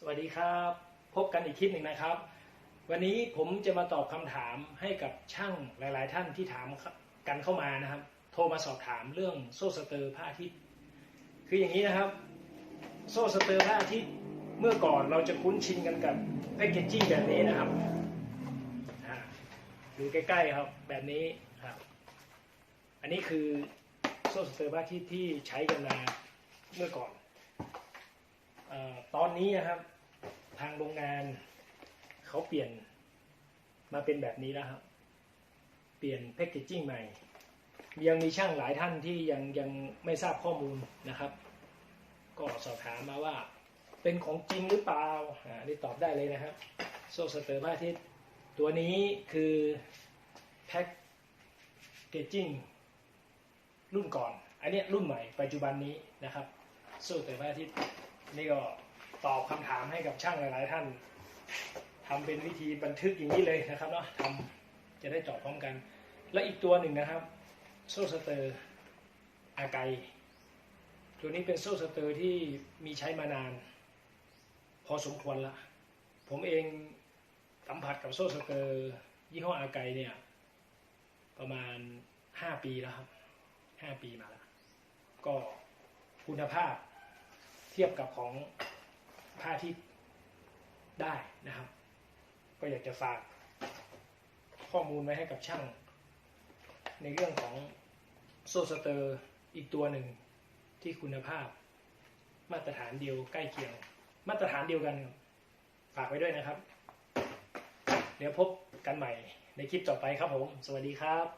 สวัสดีครับ พบกันอีกคลิปหนึ่งนะครับ วันนี้ผมจะมาตอบคำถามให้กับช่างหลาย ๆ ท่านที่ถามกันเข้ามานะครับ โทรมาสอบถามเรื่องโซ่สเตอร์พระอาทิตย์คืออย่างนี้นะครับ โซ่สเตอร์พระอาทิตย์เมื่อก่อนเราจะคุ้นชินกันกับแพคเกจจิ้งแบบนี้นะครับดูใกล้ ๆ ครับแบบนี้ครับอันนี้คือโซ่สเตอร์พระอาทิตย์ที่ใช้กันมาเมื่อก่อน ตอนนี้นะครับทางโรงงานเขาเปลี่ยนมาเป็นแบบนี้แล้วครับ เปลี่ยนแพคเกจจิ้งใหม่ ยังมีช่างหลายท่านที่ยังยังไม่ทราบข้อมูลนะครับ ก็สอบถามมาว่า เป็นของจริงหรือเปล่าอ่านี่ตอบได้เลยนะครับ โซสเตอร์พาทิตตัวนี้คือแพ็คเกจจิ้งรุ่นก่อน อันเนี้ยรุ่นใหม่ปัจจุบันนี้นะครับ โซสเตอร์พาทิต นี่ก็ตอบคำถามให้กับช่างหลาย ๆ ท่านทำเป็นวิธีบันทึกอย่างนี้เลยนะครับเนาะทำจะได้จอดพร้อมกัน และอีกตัวหนึ่งนะครับ โซ่สเตอร์อาไกตัวนี้เป็นโซ่สเตอร์ที่มีใช้มานาน พอสมควรละ ผมเองสัมผัสกับโซ่สเตอร์ยี่ห้ออาไกเนี่ยประมาณห้าปีแล้วครับห้าปีมาแล้ว ก็คุณภาพ ทียบกับของผ้าที่ได้นะครับ ก็อยากจะฝากข้อมูลไว้ให้กับช่าง ในเรื่องของโซสเตอร์อีกตัวหนึ่งที่คุณภาพ มาตรฐานเดียวใกล้เคียง มาตรฐานเดียวกัน ฝากไว้ด้วยนะครับ เดี๋ยวพบกันใหม่ในคลิปต่อไปครับผม สวัสดีครับ